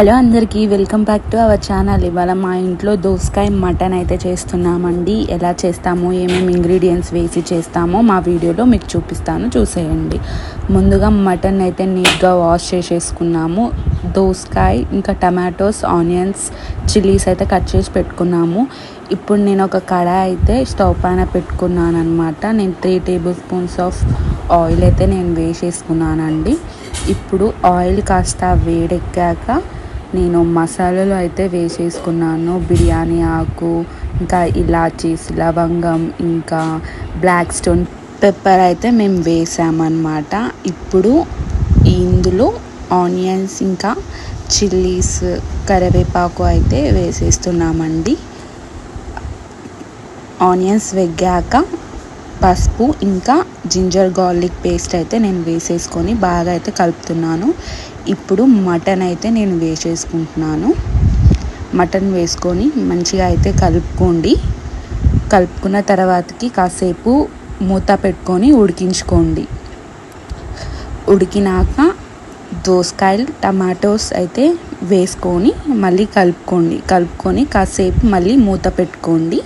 Hello అందరికీ welcome back to our channel. ఇవాళ మా ఇంట్లో దోసకాయ మటన్ అయితే చేస్తున్నామండి. ఎలా చేస్తామో ఏమేమి ఇంగ్రీడియంట్స్ వేసి చేస్తామో మా వీడియోలో మీకు చూపిస్తాను. చూసేయండి. ముందుగా మటన్ అయితే నీట్గా వాష్ చేసేసుకున్నాము. దోసకాయ ఇంకా టమాటోస్ ఆనియన్స్ చిల్లీస్ అయితే కట్ చేసి పెట్టుకున్నాము. ఇప్పుడు నేను ఒక కడాయి అయితే స్టవ్ పైన పెట్టుకున్నాను అనమాట నేను three table spoons of oil అయితే నేను వేసేసుకున్నానండి. ఇప్పుడు ఆయిల్ కాస్త వేడెక్కాక నేను మసాలాలు అయితే వేసేసుకున్నాను. బిర్యానీ ఆకు ఇంకా ఇలాచీస్ లవంగం ఇంకా బ్లాక్ స్టోన్ పెప్పర్ అయితే మేము వేసామన్నమాట. ఇప్పుడు ఇందులో ఆనియన్స్ ఇంకా చిల్లీస్ కరివేపాకు అయితే వేసేస్తున్నామండి. ఆనియన్స్ వెగ్గాక పసుపు ఇంకా జింజర్ గార్లిక్ పేస్ట్ అయితే నేను వేసేసుకొని బాగా అయితే కలుపుతున్నాను. ఇప్పుడు మటన్ అయితే నేను వేసేసుకుంటున్నాను. మటన్ వేసుకొని మంచిగా అయితే కలుపుకోండి. కలుపుకున్న తర్వాతకి కాసేపు మూత పెట్టుకొని ఉడికించుకోండి. ఉడికినాక దోసకాయలు టమాటోస్ అయితే వేసుకొని మళ్ళీ కలుపుకోండి. కలుపుకొని కాసేపు మళ్ళీ మూత పెట్టుకోండి.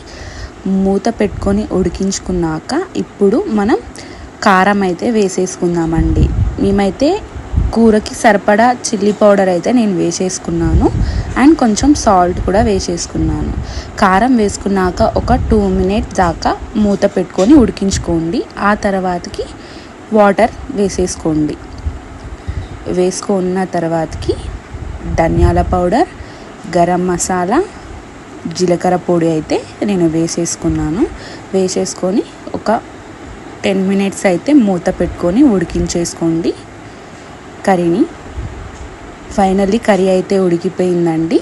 మూత పెట్టుకొని ఉడికించుకున్నాక ఇప్పుడు మనం కారం అయితే వేసేసుకుందామండి. మేమైతే కూరకి సరిపడా చిల్లీ పౌడర్ అయితే నేను వేసేసుకున్నాను. అండ్ కొంచెం సాల్ట్ కూడా వేసేసుకున్నాను. కారం వేసుకున్నాక ఒక టూ మినిట్ దాకా మూత పెట్టుకొని ఉడికించుకోండి. ఆ తర్వాతకి వాటర్ వేసేసుకోండి. వేసుకున్న తర్వాతకి ధనియాల పౌడర్ గరం మసాలా జీలకర్ర పొడి అయితే నేను వేసేసుకున్నాను. వేసేసుకొని ఒక టెన్ మినిట్స్ అయితే మూత పెట్టుకొని ఉడికించేసుకోండి. కర్రీని. ఫైనల్లీ కర్రీ అయితే ఉడికిపోయిందండి.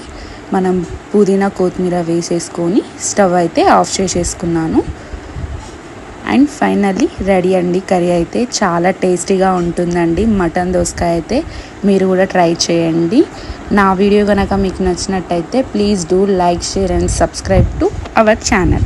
మనం పుదీనా కొత్తిమీర వేసేసుకొని స్టవ్ అయితే ఆఫ్ చేసేసుకున్నాను. అండ్ ఫైనల్లీ రెడీ అండి కర్రీ అయితే. చాలా టేస్టీగా ఉంటుందండి. మటన్ దోసకాయ అయితే మీరు కూడా ట్రై చేయండి. నా వీడియో కనుక మీకు నచ్చినట్టయితే please do like share and subscribe to our channel.